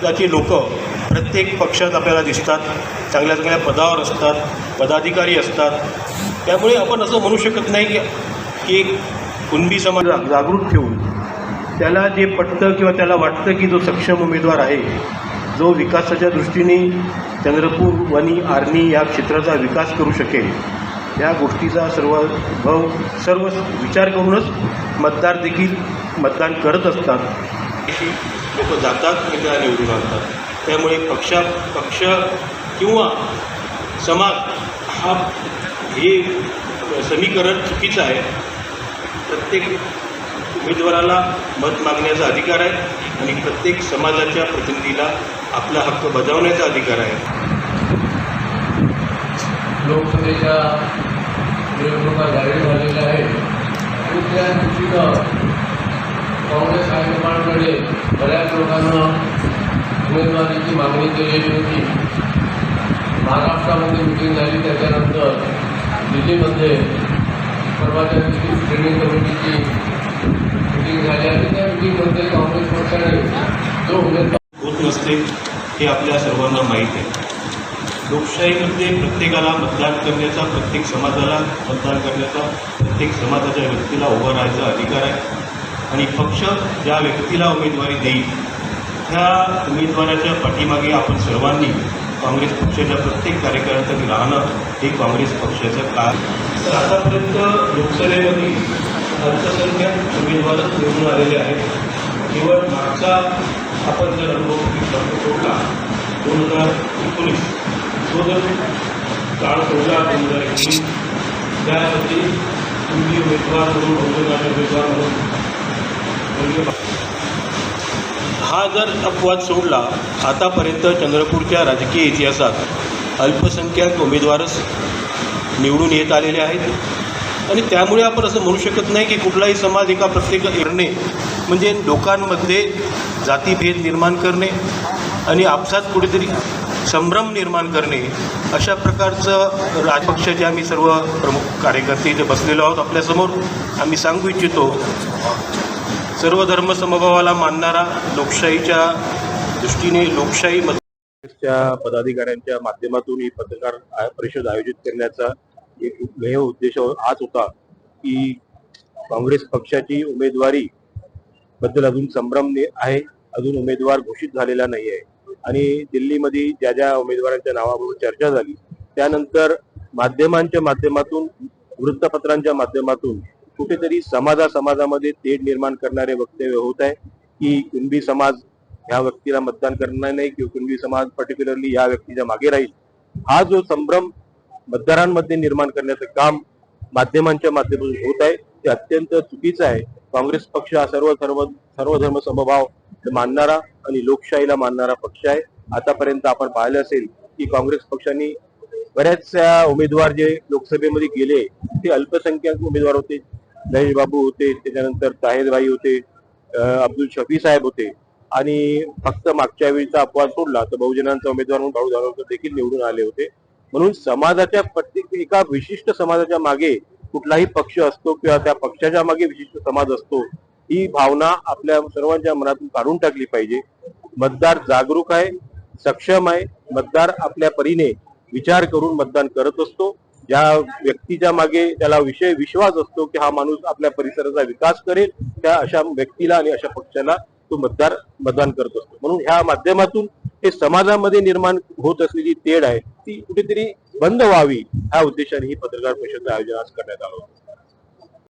समाजाची लोक प्रत्येक पक्षात आपल्याला दिसतात. चांगल्या चांगल्या पदावर असतात पदाधिकारी असतात. त्यामुळे आपण असं म्हणू शकत नाही की की कुणबी समाज जागृत ठेवून त्याला जे पटतं किंवा त्याला वाटतं की जो सक्षम उमेदवार आहे जो विकासाच्या दृष्टीने चंद्रपूर वनी आर्णी या क्षेत्राचा विकास करू शकेल या गोष्टीचा सर्व भाव सर्व विचार करूनच मतदार देखील मतदान करत असतात. लोक जातात आणि निवडून आणतात. त्यामुळे पक्षा पक्ष किंवा समाज हा हे समीकरण चुकीचं आहे. प्रत्येक उमेदवाराला मत मागण्याचा अधिकार आहे आणि प्रत्येक समाजाच्या प्रतिनिधीला आपला हक्क बजावण्याचा अधिकार आहे. लोकसभेच्या निवडणुका जाहीर झालेल्या आहेत. आणि त्या दृष्टीनं काँग्रेस हायकमांडकडे बऱ्याच लोकांना उमेदवारीची मागणी केलेली होती. महाराष्ट्रामध्ये मिटिंग झाली त्याच्यानंतर दिल्लीमध्ये परवाच्या दिवशी स्क्रीनिंग कमिटीची मिटिंग झाली. आणि त्या मिटिंगमध्ये काँग्रेस पक्षाने जो उमेदवार होत नसते हे आपल्या सर्वांना माहीत आहे. लोकशाहीमध्ये प्रत्येकाला मतदान करण्याचा प्रत्येक समाजाला मतदान करण्याचा प्रत्येक समाजाच्या व्यक्तीला उभा राहायचा अधिकार आहे. आणि पक्ष ज्या व्यक्तीला उमेदवारी देईल. त्या उमेदवाराच्या पाठीमागे आपण सर्वांनी काँग्रेस पक्षाच्या प्रत्येक कार्यकर्त्यांनी राहणं हे काँग्रेस पक्षाचं कार्य. तर आतापर्यंत लोकसभेमध्ये अल्पसंख्याक उमेदवारच निवडून आलेले आहेत. केवळ मागचा आपण जर अनुभव सोडला दोन हजार एकोणीस तो जर काळ सोडला दोन हजार एकोणीस त्यामध्ये तुम्ही उमेदवार म्हणून बहुजनाचे उमेदवार म्हणून हा जर अपवाद सोडला आतापर्यंत चंद्रपूरच्या राजकीय इतिहासात अल्पसंख्याक उमेदवारच निवडून येत आलेले आहेत. आणि त्यामुळे आपण असं म्हणू शकत नाही की कुठलाही समाज एका प्रत्येक करणे म्हणजे लोकांमध्ये जातीभेद निर्माण करणे आणि आपसात कुठेतरी संभ्रम निर्माण करणे अशा प्रकारचं राजपक्षाचे आम्ही सर्व प्रमुख कार्यकर्ते इथे बसलेलो आहोत आपल्यासमोर आम्ही सांगू इच्छितो सर्व धर्म समभावाला मानणारा लोकशाहीच्या दृष्टीने लोकशाही पदाधिकाऱ्यांच्या माध्यमातून ही पत्रकार परिषद आयोजित करण्याचा एक ध्येय उद्देश हाच होता की काँग्रेस पक्षाची उमेदवारी बद्दल अजून संभ्रम आहे अजून उमेदवार घोषित झालेला नाही आहे आणि दिल्लीमध्ये ज्या ज्या उमेदवारांच्या नावाबरोबर चर्चा झाली त्यानंतर माध्यमांच्या माध्यमातून वृत्तपत्रांच्या माध्यमातून कुठेतरी समाजा समाजामध्ये तेढ निर्माण करणारे वक्तव्य होत आहे की कुणबी समाज ह्या व्यक्तीला मतदान करणार नाही किंवा कुणबी समाज पर्टिक्युलरली या व्यक्तीच्या मागे राहील. हा जो संभ्रम मतदारांमध्ये निर्माण करण्याचं काम माध्यमांच्या माध्यमातून होत आहे ते अत्यंत चुकीचं आहे. काँग्रेस पक्ष हा सर्व सर्व सर्व धर्म समभाव मानणारा आणि लोकशाहीला मानणारा पक्ष आहे. आतापर्यंत आपण पाहिलं असेल की काँग्रेस पक्षांनी बऱ्याचशा उमेदवार जे लोकसभेमध्ये गेले ते अल्पसंख्याक उमेदवार होते. महेश बाबू होते त्याच्यानंतर ताहेदभाई होते अब्दुल शफी साहेब होते. आणि फक्त मागच्या वेळीचा अपवाद सोडला तर बहुजनांचा उमेदवार म्हणून भाऊ धानोरकर देखील निवडून आले होते. म्हणून समाजाच्या प्रत्येक एका विशिष्ट समाजाच्या मागे कुठलाही पक्ष असतो किंवा त्या पक्षाच्या मागे विशिष्ट समाज असतो ही भावना आपल्या सर्वांच्या मनातून काढून टाकली पाहिजे. मतदार जागरूक आहे सक्षम आहे मतदार आपल्या परीने विचार करून मतदान करत असतो. ज्या व्यक्तीच्या मागे त्याला विषय विश्वास असतो की हा माणूस आपल्या परिसराचा विकास करेल त्या अशा व्यक्तीला आणि अशा पक्षाला तो मतदार मतदान करत असतो. म्हणून ह्या माध्यमातून हे समाजामध्ये निर्माण होत असलेली तेढ आहे ती कुठेतरी बंद व्हावी ह्या उद्देशाने ही पत्रकार परिषदेचं आयोजन आज करण्यात आलं होतं.